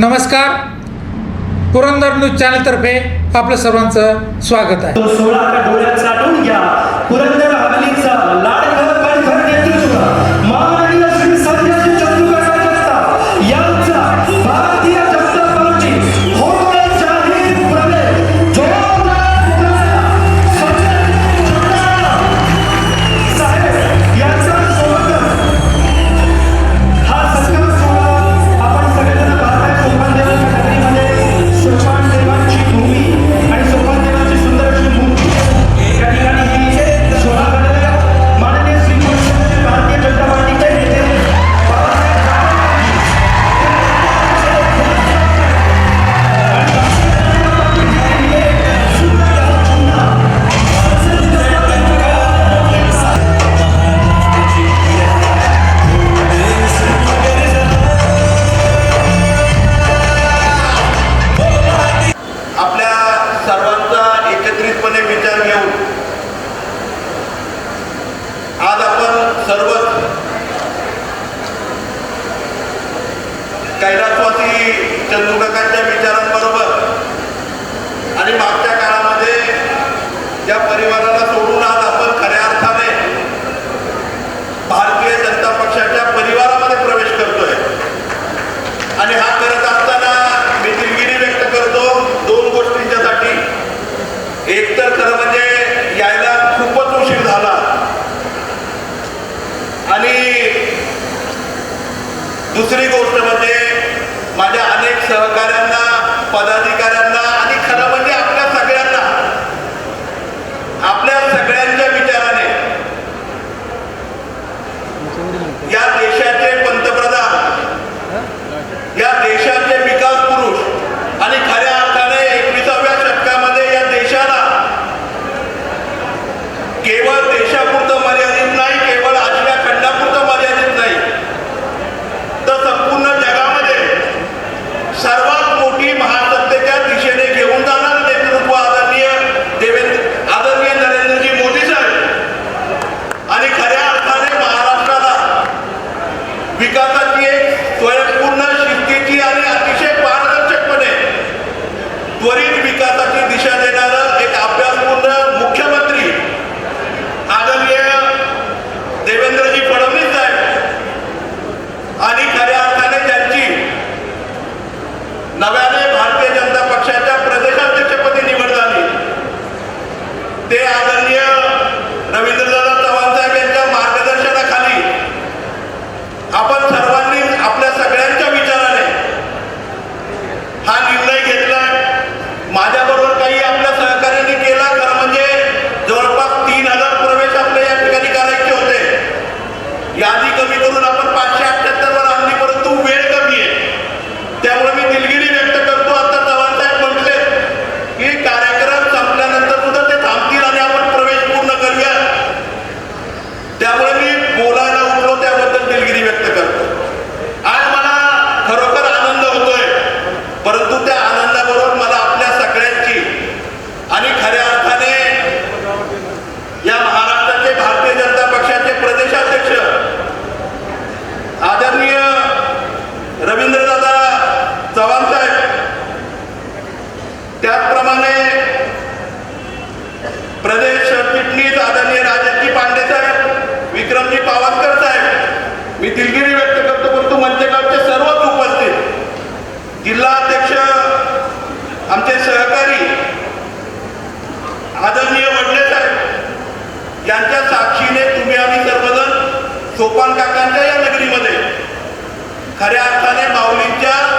नमस्कार. पुरंदर न्यूज चॅनलतर्फे आपलं सर्वांचं स्वागत आहे. सोळा डोळ्यात साठून घ्या. पुरंदर हवेलीचा लाड दुसरी गोष्ट म्हणजे माझ्या अनेक सहकाऱ्यांना पदाधिकारी Panema,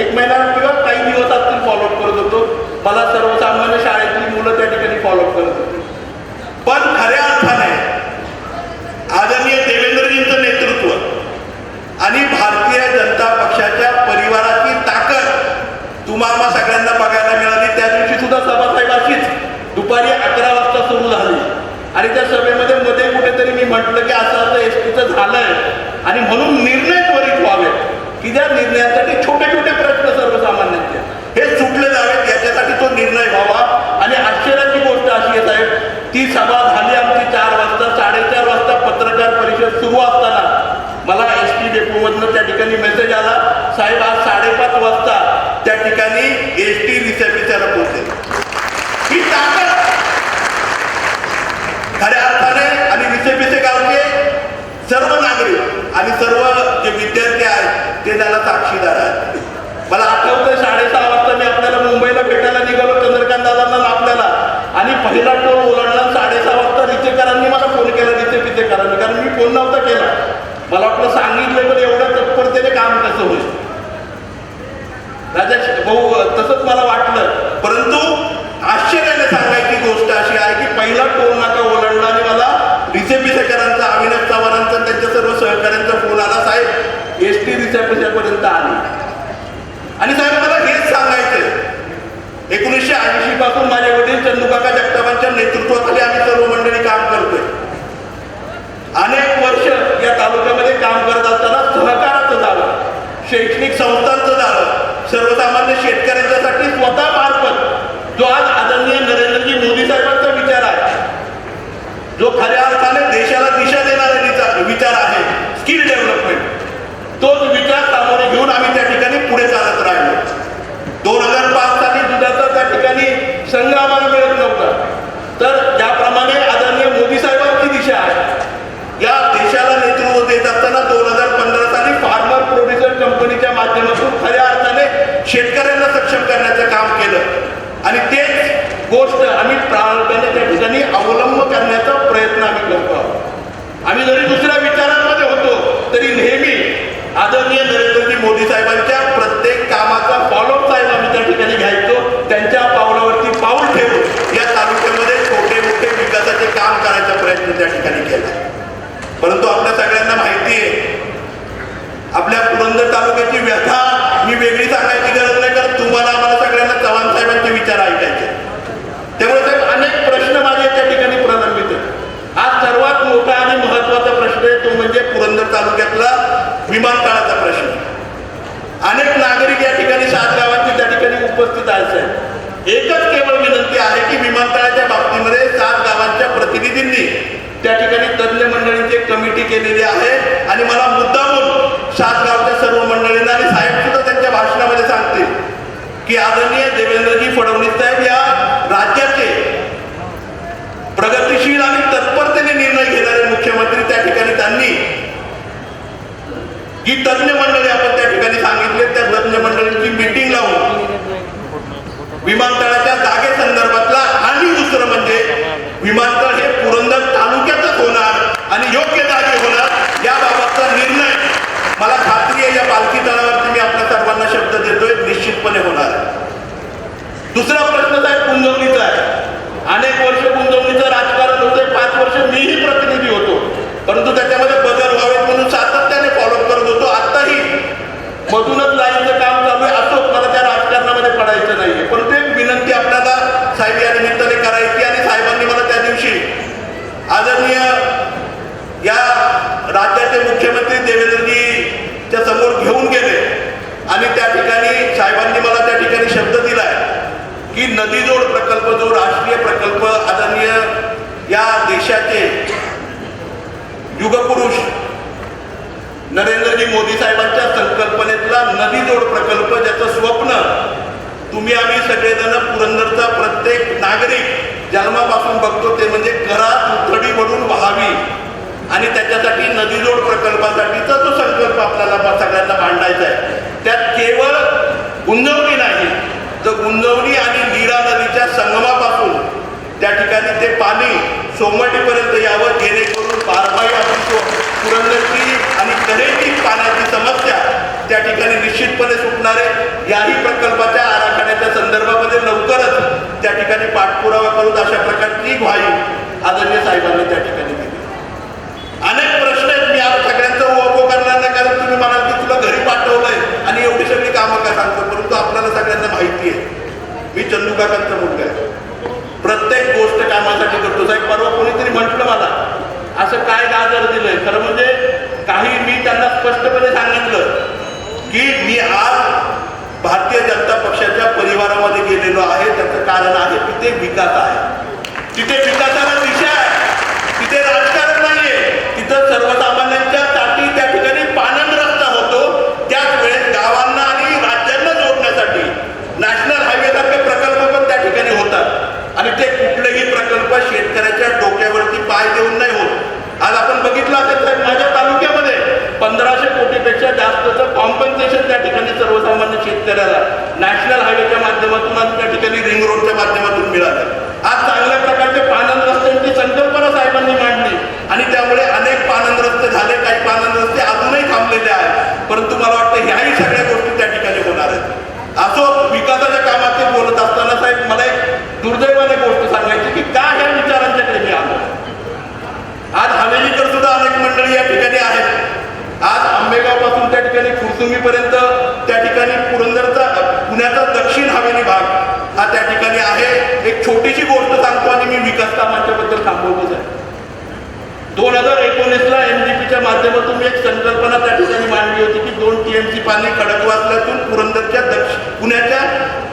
एक महिना किंवा काही दिवस असतील फॉलोअप करत होतो. मला सर्वसामान्य शाळेतली मुलं त्या ठिकाणी फॉलोअप करत होती. पण खऱ्या अर्थाने आदरणीय देवेंद्रजींचं नेतृत्व आणि भारतीय जनता पक्षाच्या परिवाराची ताकद तुम्हाला सगळ्यांना बघायला मिळाली. त्या दिवशी सुद्धा सभासाहेब अशीच दुपारी अकरा वाजता सुरू झाली. आणि त्या सभेमध्ये मध्ये कुठेतरी मी म्हटलं की असं असं एस टीचं झालंय. आणि म्हणून निर्णय त्वरित की त्या निर्णयासाठी छोटे छोटे प्रश्न सर्वसामान्यांचे. हे सुटले जावेत याच्यासाठी तो निर्णय व्हावा. आणि आश्चर्याची गोष्ट अशी येत आहे ती सभा झाली आमची चार वाजता साडेचार वाजता पत्रकार परिषद सुरू असताना. मला एस टी डेपोमधनं त्या ठिकाणी मेसेज आला. साहेब आज साडेपाच वाजता. त्या ठिकाणी एस टी रिसेप्शनला पोहोचेल. ही ताकद खऱ्या अर्थाने आणि रिसेपिसे गावचे सर्व नागरिक आणि सर्व जे विद्यार्थी आहेत ते त्याला साक्षीदार आहेत. मला आठवतं साडेसहा वाजता मी आपल्याला मुंबईला भेटायला निघालो चंद्रकांत दादांना आणि आपल्याला. आणि पहिला टोल ओलांडला सहा वाजता रिचेकरांनी मला फोन केला रिचे पिचेकरांनी कारण मी फोन नव्हता केला. मला वाटलं सांगितलं पण एवढ्या तत्परतेने काम कसं होईल? राजा भाऊ तसंच मला वाटलं. परंतु आश्चर्याने सांगायची गोष्ट अशी आहे की पहिला टोल नाका ओलांडला आणि मला रिसेपिसेकरांचा अविनाश चव्हाणांचा त्यांच्या सर्व सहकाऱ्यांचा फोन आला साहेब एस आली. आणि साहेब मला हेच सांगायचंय. एकोणीसशे ऐंशी पासून माझे वडील चंदुकाका जगतापांच्या नेतृत्वाखाली आम्ही सर्व मंडळी काम करतोय. अनेक वर्ष या तालुक्यामध्ये काम करत असताना सहकाराचं झालं शैक्षणिक संस्थांचं झालं सर्वसामान्य शेतकऱ्यांच्यासाठी स्वतः मार्फत जो आज आदरणीय नरेंद्रजी मोदी साहेबांचा विचार आहे जो खऱ्या अर्थाने देशाला दिशा देणारा विचार विचार आहे स्किल डेव्हलपमेंट तोच विचार सामोरे घेऊन आम्ही त्या ठिकाणी पुढे चालत राहिलो दोन हजार पाच साली दुधाचा त्या ठिकाणी संघ आम्हाला मिळत नव्हता. तर ज्याप्रमाणे आदरणीय मोदी साहेबांची दिशा आहे या देशाला नेतृत्व देत असताना दोन हजार पंधरा साली फार्मर प्रोड्युसर कंपनीच्या माध्यमातून खऱ्या अर्थाने शेतकऱ्यांना सक्षम करण्याचं काम केलं. आणि तेच गोष्ट आम्ही प्रामुख्याने त्या ठिकाणी अवलंब करण्याचा प्रयत्न आम्ही करतो आहोत. आम्ही जरी दुसऱ्या विचारांमध्ये होतो तरी नेहमी आदरणीय नरेंद्रजी मोदी साहेबांच्या प्रत्येक कामाचा फॉलोअप साहेब आम्ही त्या ठिकाणी घ्यायचो त्यांच्या पावलावरती पाऊल ठेवून या तालुक्यामध्ये छोटे मोठे विकासाचे काम करायचा प्रयत्न त्या ठिकाणी केला परंतु आपल्या सगळ्यांना माहिती आहे आपल्या पुरंदर तालुक्याची व्यथा मी वेगळी सांगायची गरज नाही कारण तुम्हाला आम्हाला सगळ्यांना चव्हाण साहेबांचे विचार ऐकायचे त्यामुळे साहेब अनेक प्रश्न माझे त्या ठिकाणी प्रलंबित आहेत आज सर्वात मोठा आणि महत्त्वाचा प्रश्न आहे तो म्हणजे पुरंदर तालुक्यातला विमानतळाचा प्रश्न अनेक नागरिक या ठिकाणी सात गावांचे त्या ठिकाणी एकच केवळ विनंती आहे की विमानतळाच्या बाबतीमध्ये सात गावांच्या प्रतिनिधींनी त्या ठिकाणी तज्ज्ञ मंडळींची कमिटी केलेली आहे. आणि मला मुद्दामून सात गावच्या सर्व मंडळींना आणि साहेब सुद्धा त्यांच्या भाषणामध्ये सांगतील की आदरणीय देवेंद्रजी फडणवीस साहेब या राज्याचे प्रगतिशील आणि तत्परतेने निर्णय घेणारे मुख्यमंत्री त्या ठिकाणी त्यांनी जी तज्ज्ञ मंडळी आपण त्या ठिकाणी सांगितले त्या तज्ज्ञ मंडळींची मीटिंग विमानतळाच्या जागे संदर्भातला आणि दुसरं म्हणजे विमानतळ हे पुरंदर तालुक्यातच होणार आणि योग्य जागे होणार याबाबतचा निर्णय. मला खात्री आहे या पालखी तळावरती मी आपल्या सर्वांना शब्द देतोय निश्चितपणे होणार. दुसरा प्रश्न साहेब कुंजवणीचा आहे. अनेक वर्ष कुंजवणीचं राजकारण होतंय पाच वर्ष मीही प्रतिनिधी होतो. परंतु त्याच्यामध्ये बदल व्हावेत म्हणून सातत्याने फॉलो करत होतो. आताही मधूनच लाईनचं काम चालू आहे असो मला त्या राजकारणामध्ये पडायचं नाहीये. पण आपल्याला साहेब या निमित्ताने करायची आणि साहेबांनी मला त्या दिवशी आदरणीय या राज्याचे मुख्यमंत्री देवेंद्रजीच्या समोर घेऊन गेले. आणि त्या ठिकाणी साहेबांनी मला त्या ठिकाणी शब्द दिलाय की नदीजोड प्रकल्प जो राष्ट्रीय प्रकल्प आदरणीय या देशाचे युगपुरुष नरेंद्रजी मोदी साहेबांच्या संकल्पनेतला नदीजोड प्रकल्प ज्याचं स्वप्न तुम्ही आम्ही सगळेजण पुरंदरचा प्रत्येक नागरिक जन्मापासून बघतो ते म्हणजे घरात उथडी वडून व्हावी. आणि त्याच्यासाठी नदीजोड प्रकल्पासाठीचा जो संकल्प आपल्याला सगळ्यांना मांडायचा आहे त्यात केवळ गुंजवणी नाही तर गुंजवणी आणि नीरा नदीच्या संगमापासून त्या ठिकाणी ते पाणी सोमवाटीपर्यंत यावं जेणेकरून बारमाही असो पुरंदरची आणि करेची पाण्याची समस्या त्या ठिकाणी निश्चितपणे सुटणार आहे याही प्रकल्पाच्या आराखड्याच्या संदर्भामध्ये लवकरच त्या ठिकाणी पाठपुरावा करून अशा प्रकारची ग्वाही आज साहेबांनी त्या ठिकाणी दिली अनेक प्रश्न आहेत मी आज सगळ्यांचा ओपो करणार नाही कारण तुम्ही म्हणाल की तुला घरी पाठवलंय आणि एवढी सगळी कामं का सांगतो परंतु आपल्याला सगळ्यांना माहिती आहे मी चंदू काकांचा मुलगा आहे प्रत्येक गोष्ट कामासाठी करतो साहेब परवा कोणीतरी म्हटलं मला असं काय गाजर दिलंय खरं म्हणजे काही मी त्यांना स्पष्टपणे सांगितलं की मी आज भारतीय जनता पक्षाच्या परिवारामध्ये गेलेलो आहे त्याचं कारण आहे तिथे विकास आहे तिथे विकासाला दिशा आहे तिथे राजकारण नाहीये तिथं सर्वसामान्यांच्या साठी त्या ठिकाणी पानंद रस्ता होतो त्याच वेळेस गावांना आणि राज्यांना जोडण्यासाठी नॅशनल हायवे सारखे प्रकल्प पण त्या ठिकाणी होतात आणि ते कुठलेही प्रकल्प शेतकऱ्याच्या डोक्यावरती पाय देऊन नाही होत आज आपण बघितलं असेल साहेब माझ्या तालुक्यामध्ये पंधराशे कोटीपेक्षा जास्तचं कॉम्पन्सेशन त्या ठिकाणी सर्वसामान्य शेतकऱ्याला नॅशनल हायवेच्या माध्यमातून आणि त्या ठिकाणी रिंग रोडच्या माध्यमातून मिळालं. आज चांगल्या प्रकारचे पानंद रस्त्यांची संकल्पना साहेबांनी मांडली आणि त्यामुळे अनेक पानंद रस्ते झाले काही पानंद रस्ते अजूनही थांबलेले आहेत. परंतु मला वाटतं ह्याही सगळ्या गोष्टी त्या ठिकाणी होणार आहेत. असो विकासाच्या कामात बोलत असताना साहेब मला एक दुर्दैवाने गोष्ट सांगायची की का ह्या विचारांच्याकडे मी आलो. आज हवेलीकर सुद्धा अनेक मंडळी या ठिकाणी आहेत. आज आंबेगाव तुम्ही त्या ठिकाणी त्या ठिकाणी पुरंदरचा पुण्याचा दक्षिण हवेली भाग हा त्या ठिकाणी आहे. एक छोटीशी गोष्ट सांगतो आणि मी विकास कामांच्या बद्दल थांबवतोच आहे. दोन हजार एकोणीसला एमजीपीच्या माध्यमातून एक संकल्पना त्या ठिकाणी मांडली होती की दोन टीएमसी पाणी खडकवासल्यातून पुरंदरच्या दक्षिण पुण्याच्या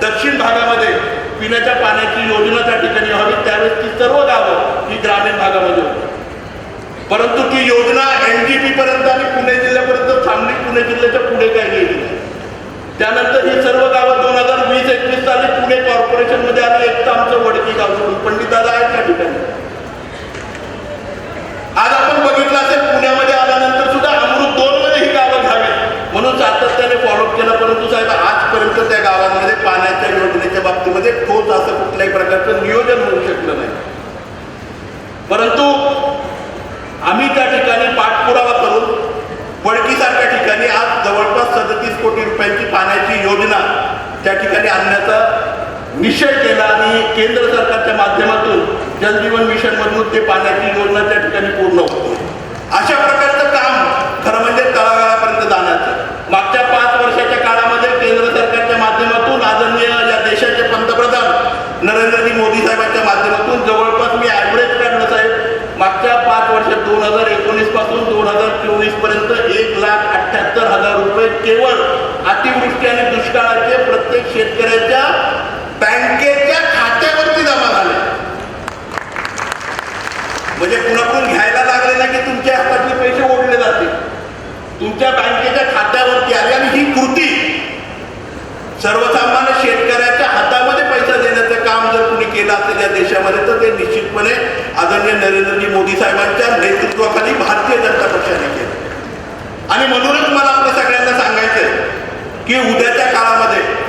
दक्षिण भागामध्ये पिण्याच्या पाण्याची योजना त्या ठिकाणी व्हावी. त्यावेळेस ती सर्व गावं ही ग्रामीण भागामध्ये होती. परंतु ती योजना एनडीपी पर्यंत आणि पुणे जिल्ह्यापर्यंत थांबली पुणे जिल्ह्याच्या पुढे काय गेली नाही. त्यानंतर ही सर्व गावं दोन हजार वीस एकवीस साली पुणे कॉर्पोरेशनमध्ये एक तर आमचं वडकी गाव सोडून पंडित आहेत त्या ठिकाणी. आज आपण बघितलं असेल पुण्यामध्ये आल्यानंतर सुद्धा अमृत दोन मध्ये ही गावं घ्यावी. म्हणून सातत्याने फॉलोअप केला. परंतु साहेब आजपर्यंत त्या गावांमध्ये पाण्याच्या योजनेच्या बाबतीमध्ये ठोस असं कुठल्याही प्रकारचं नियोजन होऊ शकलं नाही. परंतु आम्ही त्या ठिकाणी पाठपुरावा करून वडकीसारख्या ठिकाणी आज जवळपास सदतीस कोटी रुपयांची पाण्याची योजना त्या ठिकाणी आणण्याचा निश्चय केला आणि केंद्र सरकारच्या माध्यमातून जलजीवन मिशनमधून ते पाण्याची योजना त्या ठिकाणी पूर्ण होते. अशा प्रकारचं काम खरं म्हणजे तळागाळापर्यंत जाण्याचं मागच्या पाच वर्षाच्या काळामध्ये केंद्र सरकारच्या माध्यमातून आदरणीय या देशाचे पंतप्रधान नरेंद्रजी मोदी साहेबांच्या माध्यमातून जवळपास मी ॲव्हरेज काढलं साहेब मागच्या पाच वर्षात दोन हजार एकोणीसपासून दोन हजार चोवीसपर्यंत एक लाख अठ्ठ्याहत्तर हजार रुपये केवळ अतिवृष्टी आणि दुष्काळाचे प्रत्येक शेतकऱ्याच्या बँकेच्या खात्यावरती जमा झाले म्हणजे कुणाकडून घ्यायला लागले ना की तुमच्या हातातले पैसे ओढले जातील तुमच्या बँकेच्या खात्यावरती आले आणि ही कृती सर्वसामान्य शेतकऱ्याच्या हातामध्ये पैसा देण्याचं काम जर कुणी केला असेल या देशामध्ये तर ते निश्चितपणे आदरणीय नरेंद्रजी मोदी साहेबांच्या नेतृत्वाखाली भारतीय जनता पक्षाने केलं. आणि म्हणूनच मला आपल्या सगळ्यांना सांगायचंय की उद्याच्या काळामध्ये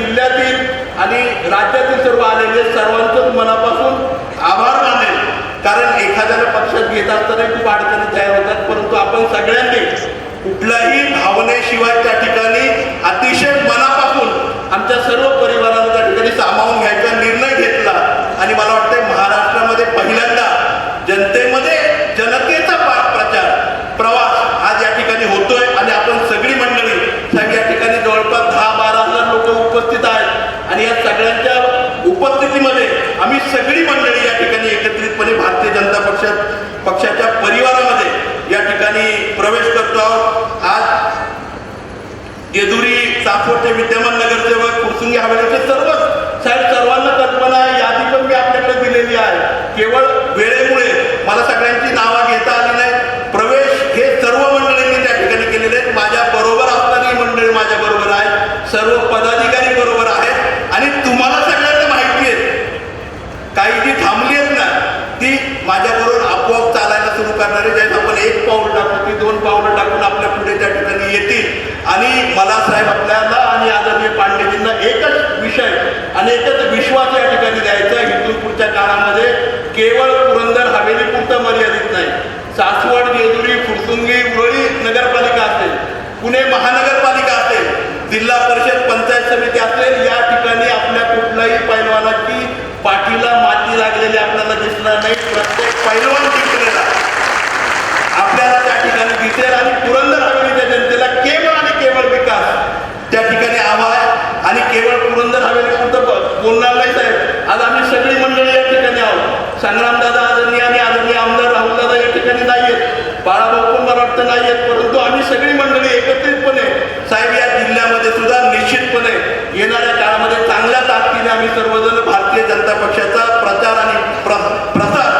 जिल्ह्यातील आणि राज्यातील सर्व आलेले सर्वांचं मनापासून आभार मानेल. कारण एखाद्याला पक्षात घेत असताना खूप अडचणी तयार होतात परंतु आपण सगळ्यांनी कुठल्याही भावनेशिवाय त्या ठिकाणी अतिशय मनापासून आमच्या सर्व आम्ही सगळी मंडळी या ठिकाणी एकत्रितपणे भारतीय जनता पक्षात पक्षाच्या परिवारामध्ये या ठिकाणी प्रवेश करतो आहोत. आज येदुरी चाफोटे विद्यमान नगरसेवक कुरसुंगी हवेलीचे सर्वच साहेब सर्वांना कल्पना आहे यादी पण मी आपल्याकडे दिलेली आहे. केवळ काळामध्ये केवळ पुरंदर हवेली पुरतं मर्यादित नाही. सासवड जेजुरी निश्चितपणे येणाऱ्या काळामध्ये चांगल्या ताकदीने आम्ही सर्वजण भारतीय जनता पक्षाचा प्रचार आणि प्रसार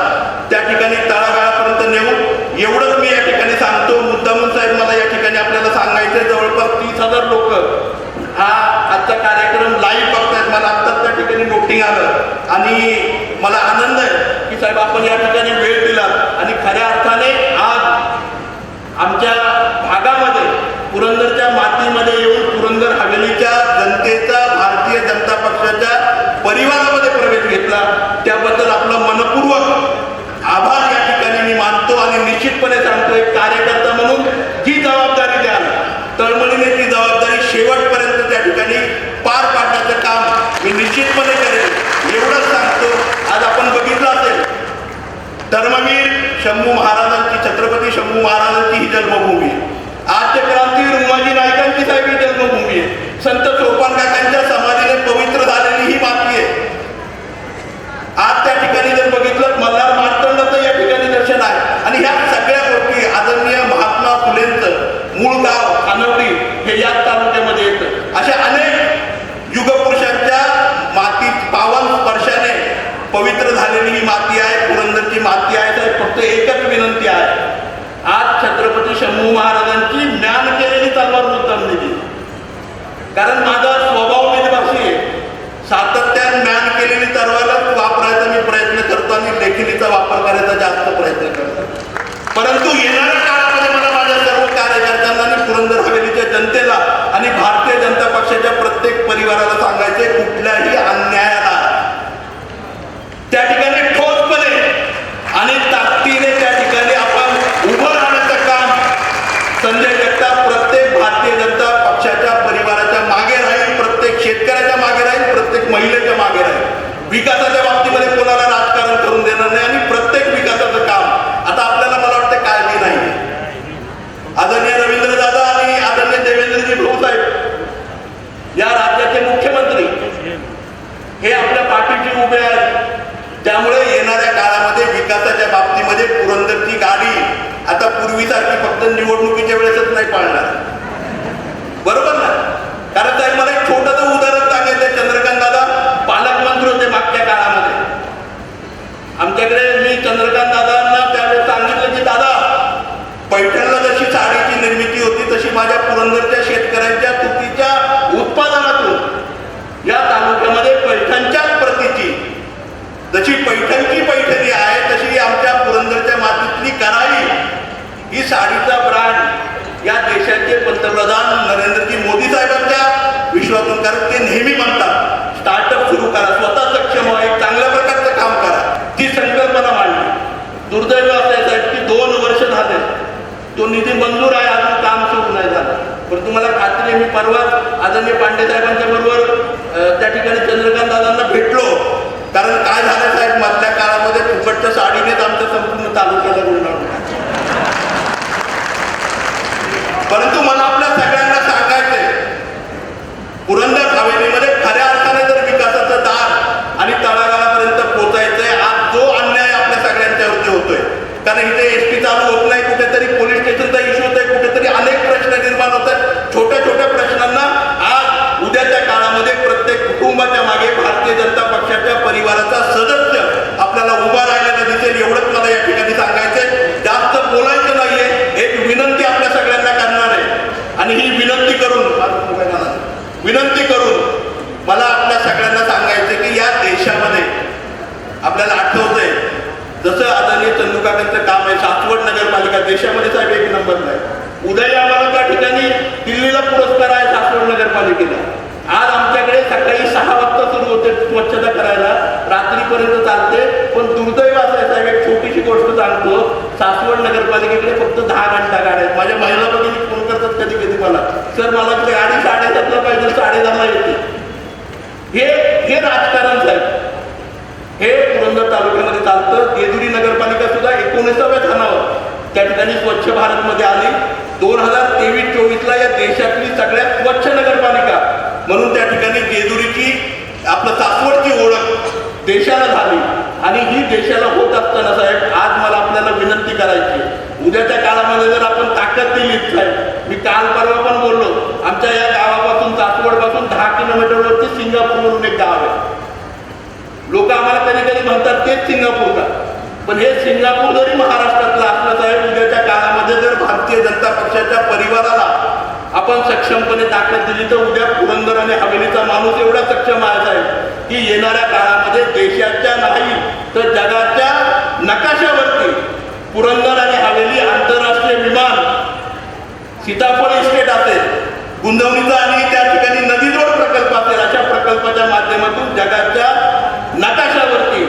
त्या ठिकाणी तळागाळापर्यंत नेऊ. एवढंच मी या ठिकाणी सांगतो. मुद्दामून साहेब मला या ठिकाणी आपल्याला सांगायचं जवळपास तीस हजार लोक हा आजचा कार्यक्रम लाईव्ह बघतायत. मला आत्ताच त्या ठिकाणी नोटिंग आलं. आणि मला आनंद आहे की साहेब आपण या ठिकाणी वेळ दिला. आणि खऱ्या अर्थाने आज आमच्या भागामध्ये पुरंदरच्या मातीमध्ये येऊन जनतेचा भारतीय जनता पक्षाच्या परिवारामध्ये प्रवेश घेतला. त्याबद्दल आपलं मनपूर्वक आभार या ठिकाणी मी मानतो आणि निश्चितपणे सांगतो एक कार्यकर्ता म्हणून जी जबाबदारी द्याल तळमळीने ती जबाबदारी शेवटपर्यंत त्या ठिकाणी पार पाडण्याचं काम मी निश्चितपणे करेल एवढंच सांगतो आज आपण बघितलं असेल धर्मवीर शंभू महाराजांची छत्रपती शंभू महाराजांची ही जन्मभूमी आहे. आज ते क्रांतीवीर उमाजी नायकांची साहेब ही जन्मभूमी आहे. संत सोपान काकांच्या समाधीने पवित्र झालेली ही बातमी आहे. आज त्या प्रत्येक परिवाराला सांगायचे कुठल्याही अन्यायाला त्या ठिकाणी ठोसपणे आणि ताकदीने त्या ठिकाणी आपण उभं राहण्याचं काम संजय जगताप प्रत्येक भारतीय जनता पक्षाच्या परिवाराच्या मागे राहील प्रत्येक शेतकऱ्याच्या मागे राहील प्रत्येक महिलेच्या मागे राहील विकासाच्या बाबतीमध्ये कोणाला राजकारण करून देणार नाही आणि प्रत्येक विकासाचं काम आता आपल्याला मला वाटतं काळजी नाही आदरणीय रवींद्र दादा आणि आदरणीय देवेंद्रजी भाऊसाहेब या राज्याचे मुख्यमंत्री हे आपल्या पाठीशी उभे आहेत त्यामुळे येणाऱ्या काळामध्ये विकासाच्या बाबतीमध्ये पुरंदरची गाडी आता पूर्वीसारखी फक्त निवडणुकीच्या वेळेसच नाही पाळणार. बरोबर ना? कारण साहेब मला एक छोटंसं उदाहरण सांगायचं चंद्रकांत दादा पालकमंत्री होते मागच्या काळामध्ये. आमच्याकडे मी चंद्रकांत दादांना त्यावेळेस सांगितलं की दादा पैठणला जशी साडीची निर्मिती होती तशी माझ्या पुरंदरच्या शेतकऱ्यांच्या तुतीच्या उत्पादनातून या तालुक्यामध्ये पैठणच्याच प्रतीची जशी पैठणची पैठणी आहे तशी आमच्या पुरंदरच्या मातीतली कराई ही साडी देशाचे पंतप्रधान नरेंद्रजी मोदी साहेबांच्या विश्वातून कारण ते नेहमी म्हणतात स्टार्टअप सुरू करा स्वतः सक्षम व्हा एक चांगल्या प्रकारचं काम करा ती संकल्पना मांडली. दुर्दैव असं साहेब की दोन वर्ष झाले तो निधी मंजूर आहे अजून काम सुरू नाही झालं. पण तुम्हाला खात्री मी परवा आदरणीय पांडे साहेबांच्या बरोबर त्या ठिकाणी चंद्रकांत दादांना भेटलो. कारण काय झालं साहेब मधल्या काळामध्ये फुकटच्या साडीनेच आमच्या संपूर्ण तालुक्याला गुणणार परंतु मला आपल्या सगळ्यांना सांगायचंय पुरंदर हवेलीमध्ये खऱ्या अर्थाने जर विकासाचं दार आणि तळागाळापर्यंत पोहोचायचंय आज जो अन्याय आपल्या सगळ्यांच्यावरती होतोय कारण इथे एस टी चालू होत नाही कुठेतरी पोलीस स्टेशनचा इश्यू होतोय कुठेतरी अनेक प्रश्न निर्माण होत आहेत छोट्या छोट्या प्रश्नांना आज उद्याच्या काळामध्ये प्रत्येक कुटुंबाच्या मागे भारतीय जनता पक्षाच्या परिवाराचा सदस्य आपल्याला उभा राहिलेला दिसेल एवढंच मला या ठिकाणी सांगायचंय जास्त बोलायचं नाहीये एक विनंती आपल्या सगळ्यांना करणार आहे आणि ही विनंती करून विनंती करून मला आपल्या सगळ्यांना सांगायचं की या देशामध्ये आपल्याला आठवतंय जसं आदरणीय चंदुकाकांचं काम आहे सासवड नगरपालिका देशामध्ये साहेब एक नंबर नाही उदय आम्हाला त्या ठिकाणी दिल्लीला पुरस्कार आहे सासवड नगरपालिकेला आज आमच्याकडे सकाळी सहा वाजता सुरू होते स्वच्छता करायला रात्रीपर्यंत चालते पण दुर्दैव असं आहे साहेब एक छोटीशी गोष्ट सांगतो सासवड नगरपालिकेकडे फक्त दहा घंटा गाड्या आहेत माझ्या महिला भगिनी फोन करतात कधी कधी मला सर मला ती गाडी साडेसातला पाहिजे साडेदहाला येते हे हे राजकारण साहेब हे पुरंदर तालुक्यामध्ये चालतं. जेजुरी नगरपालिका सुद्धा एकोणीसाव्या स्थानावर. त्या ठिकाणी स्वच्छ भारतमध्ये आली. दोन हजार तेवीस चोवीसला या देशातली सगळ्यात स्वच्छ नगरपालिका म्हणून त्या ठिकाणी जेजुरीची आपलं सासवडची ओळख देशाला झाली. आणि ही देशाला होत असताना साहेब आज मला आपल्याला विनंती करायची उद्याच्या काळामध्ये जर आपण ताकद दिली साहेब मी काल परवा पण बोललो आमच्या या पासून दहा किलोमीटरवरती सिंगापूर म्हणून एक गाव आहे. लोक आम्हाला कधी कधी म्हणतात तेच सिंगापूर का? पण हे सिंगापूर जरी महाराष्ट्रातलं असलं साहेब उद्याच्या काळामध्ये जर भारतीय जनता पक्षाच्या परिवाराला आपण सक्षमपणे ताकद दिली तर उद्या पुरंदर आणि हवेलीचा माणूस एवढा सक्षम आहे साहेब की येणाऱ्या काळामध्ये देशाच्या नाही तर जगाच्या नकाशावरती पुरंदर आणि हवेली आंतरराष्ट्रीय विमान सीताफळ इस्टेट असेल गुंतवणुकीचा आणि त्या ठिकाणी नदीजोड प्रकल्प असेल अशा प्रकल्पाच्या माध्यमातून जगाच्या नकाशावरती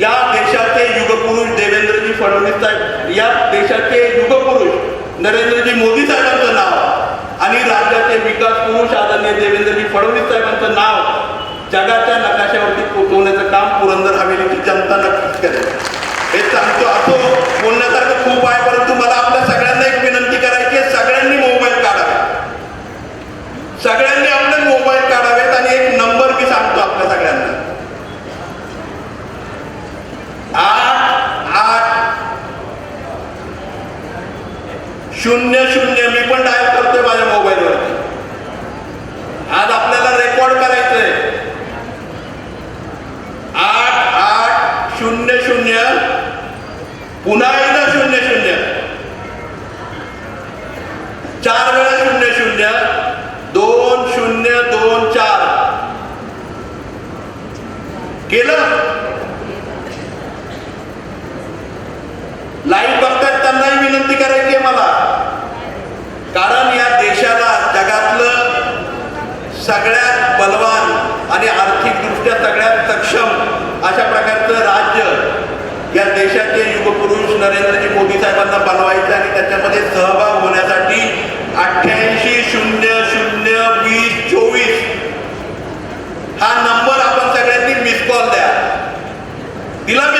या देशाचे युगपुरुष देवेंद्रजी फडणवीस साहेब या देशाचे युगपुरुष नरेंद्रजी मोदी साहेबांचं नाव आणि राज्याचे विकास पुरुष आदरणीय देवेंद्रजी फडणवीस साहेबांचं नाव जगाच्या नकाशावरती पोहोचवण्याचं काम पुरंदर हवेलीची जनता नक्कीच करेल. हे सांगतो असो बोलण्यासारखं खूप आहे परंतु मला आपल्या सगळ्यांना एक विनंती करायची आहे सगळ्यांनी मोबाईल काढावे सगळ्यांनी आपले मोबाईल काढावेत आणि एक नंबर मी सांगतो आपल्या सगळ्यांना आठ आठ शून्य शून्य मी पण डायल দিলামে